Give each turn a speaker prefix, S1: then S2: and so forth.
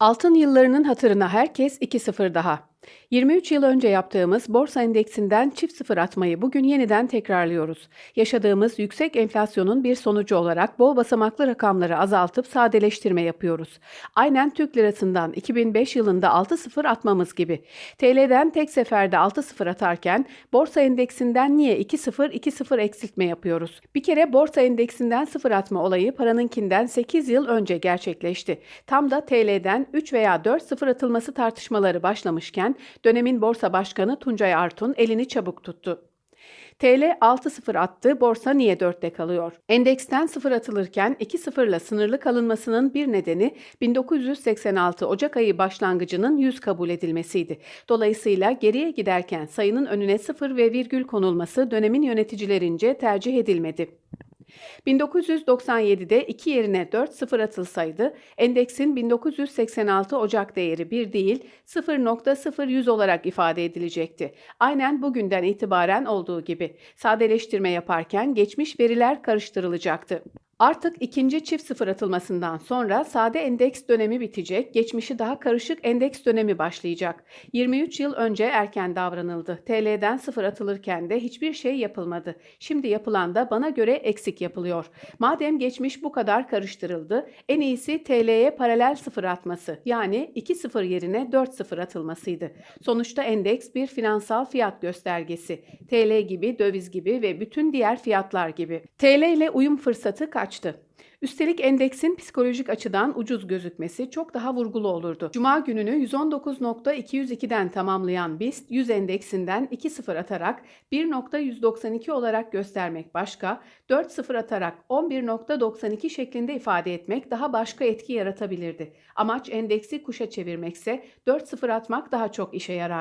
S1: Altın yıllarının hatırına herkes 2-0 daha. 23 yıl önce yaptığımız borsa endeksinden çift sıfır atmayı bugün yeniden tekrarlıyoruz. Yaşadığımız yüksek enflasyonun bir sonucu olarak bol basamaklı rakamları azaltıp sadeleştirme yapıyoruz. Aynen Türk lirasından 2005 yılında 6-0 atmamız gibi. TL'den tek seferde 6-0 atarken borsa endeksinden niye 2-0-2-0 eksiltme yapıyoruz? Bir kere borsa endeksinden sıfır atma olayı paranınkinden 8 yıl önce gerçekleşti. Tam da TL'den 3 veya 4 sıfır atılması tartışmaları başlamışken dönemin borsa başkanı Tuncay Artun elini çabuk tuttu. TL 6-0 attı, borsa niye 4'te kalıyor? Endeksten 0 atılırken 2-0'la sınırlı kalınmasının bir nedeni 1986 Ocak ayı başlangıcının 100 kabul edilmesiydi. Dolayısıyla geriye giderken sayının önüne 0 ve virgül konulması dönemin yöneticilerince tercih edilmedi. 1997'de 2 yerine 4 sıfır atılsaydı endeksin 1986 Ocak değeri 1 değil 0.0100 olarak ifade edilecekti. Aynen bugünden itibaren olduğu gibi sadeleştirme yaparken geçmiş veriler karıştırılacaktı. Artık ikinci çift sıfır atılmasından sonra sade endeks dönemi bitecek, geçmişi daha karışık endeks dönemi başlayacak. 23 yıl önce erken davranıldı. TL'den sıfır atılırken de hiçbir şey yapılmadı. Şimdi yapılan da bana göre eksik yapılıyor. Madem geçmiş bu kadar karıştırıldı, en iyisi TL'ye paralel sıfır atması. Yani 2 sıfır yerine 4 sıfır atılmasıydı. Sonuçta endeks bir finansal fiyat göstergesi. TL gibi, döviz gibi ve bütün diğer fiyatlar gibi. TL ile uyum fırsatı kaçtı. Üstelik endeksin psikolojik açıdan ucuz gözükmesi çok daha vurgulu olurdu. Cuma gününü 119.202'den tamamlayan BIST 100 endeksinden 2-0 atarak 1.192 olarak göstermek başka, 4-0 atarak 11.92 şeklinde ifade etmek daha başka etki yaratabilirdi. Amaç endeksi kuşa çevirmekse 4-0 atmak daha çok işe yarardı.